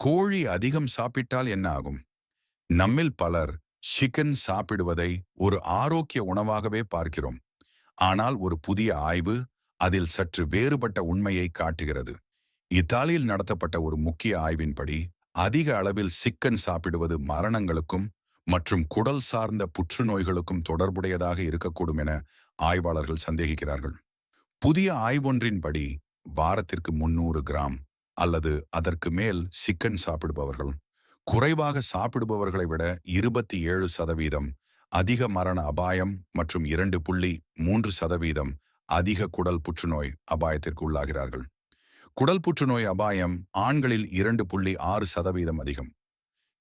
கோழி அதிகம் சாப்பிட்டால் என்ன ஆகும்? நம்மில் பலர் சிக்கன் சாப்பிடுவதை ஒரு ஆரோக்கிய உணவாகவே பார்க்கிறோம். ஆனால் ஒரு புதிய ஆய்வு அதில் சற்று வேறுபட்ட உண்மையை காட்டுகிறது. இத்தாலியில் நடத்தப்பட்ட ஒரு முக்கிய ஆய்வின்படி அதிக அளவில் சிக்கன் சாப்பிடுவது மரணங்களுக்கும் மற்றும் குடல் சார்ந்த புற்றுநோய்களுக்கும் தொடர்புடையதாக இருக்கக்கூடும் என ஆய்வாளர்கள் சந்தேகிக்கிறார்கள். புதிய ஆய்வொன்றின்படி வாரத்திற்கு முன்னூறு கிராம் அல்லது அதற்கு மேல் சிக்கன் சாப்பிடுபவர்கள். குறைவாக சாப்பிடுபவர்களை விட இருபத்தி ஏழு சதவீதம் அதிக மரண அபாயம் மற்றும் இரண்டு புள்ளி மூன்று சதவீதம் அதிக குடல் புற்றுநோய் அபாயத்திற்கு உள்ளாகிறார்கள். குடல் புற்றுநோய் அபாயம் ஆண்களில் இரண்டு புள்ளி ஆறு சதவீதம் அதிகம்.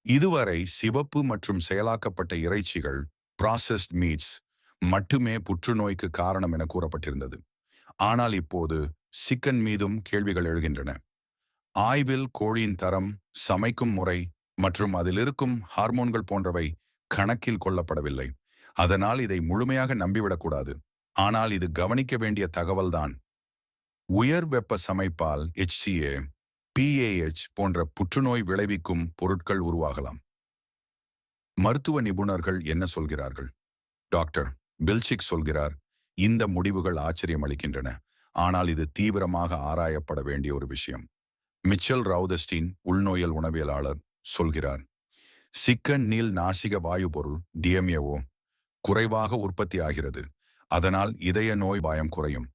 இதுவரை சிவப்பு மற்றும் செயலாக்கப்பட்ட இறைச்சிகள் ப்ராசஸ்ட் மீட்ஸ் மட்டுமே புற்றுநோய்க்கு காரணம் என கூறப்பட்டிருந்தது. ஆனால் இப்போது சிக்கன் மீதும் கேள்விகள் எழுகின்றன. ஆய்வில் கோழியின் தரம் சமைக்கும் முறை மற்றும் அதில் இருக்கும் ஹார்மோன்கள் போன்றவை கணக்கில் கொள்ளப்படவில்லை. அதனால் இதை முழுமையாக நம்பிவிடக்கூடாது. ஆனால் இது கவனிக்க வேண்டிய தகவல்தான். உயர் வெப்ப சமைப்பால் HCA, PAH போன்ற புற்றுநோய் விளைவிக்கும் பொருட்கள் உருவாகலாம். மருத்துவ நிபுணர்கள் என்ன சொல்கிறார்கள்? டாக்டர் பில்சிக் சொல்கிறார் இந்த முடிவுகள் ஆச்சரியம் அளிக்கின்றன ஆனால் இது தீவிரமாக ஆராயப்பட வேண்டிய ஒரு விஷயம். மிச்சல் ரவுதஸ்டீன் உள்நோயல் உணவியலாளர் சொல்கிறார் சிக்கன் நீல் நாசிக வாயு பொருள் டிஎம்ஏஓ குறைவாக உற்பத்தி ஆகிறது அதனால் இதய நோய் பயம் குறையும்.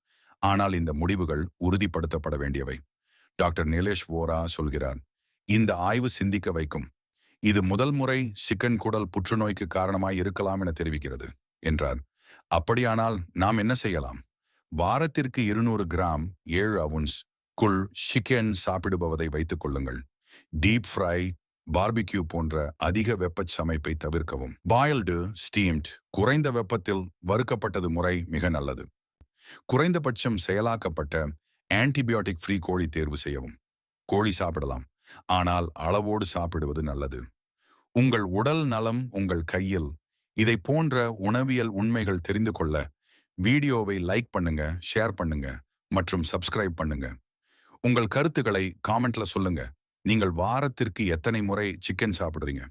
ஆனால் இந்த முடிவுகள் உறுதிப்படுத்தப்பட வேண்டியவை. டாக்டர் நிலேஷ் வோரா சொல்கிறார் இந்த ஆய்வு சிந்திக்க வைக்கும். இது முதல் முறை சிக்கன் குடல் புற்றுநோய்க்கு காரணமாய் இருக்கலாம் என தெரிவிக்கிறது என்றார். அப்படியானால் நாம் என்ன செய்யலாம்? வாரத்திற்கு இருநூறு கிராம் ஏழு அவுன்ஸ் குள் சிக்கன் சாப்பிடுபவதை வைத்துக் கொள்ளுங்கள். டீப் ஃப்ரை பார்பிக்யூ போன்ற அதிக வெப்பச் சமைப்பை தவிர்க்கவும். பாயில்டு ஸ்டீம்ட் குறைந்த வெப்பத்தில் வறுக்கப்பட்டது முறை மிக நல்லது. குறைந்தபட்சம் செயலாக்கப்பட்ட ஆன்டிபயோட்டிக் ஃப்ரீ கோழி தேர்வு செய்யவும். கோழி சாப்பிடலாம் ஆனால் அளவோடு சாப்பிடுவது நல்லது. உங்கள் உடல் நலம் உங்கள் கையில். இதை போன்ற உணவியல் உண்மைகள் தெரிந்து கொள்ள வீடியோவை லைக் பண்ணுங்க ஷேர் பண்ணுங்க மற்றும் சப்ஸ்கிரைப் பண்ணுங்க. உங்கள் கருத்துக்களை காமெண்ட்ல சொல்லுங்க. நீங்கள் வாரத்திற்கு எத்தனை முறை சிக்கன் சாப்பிடுறீங்க?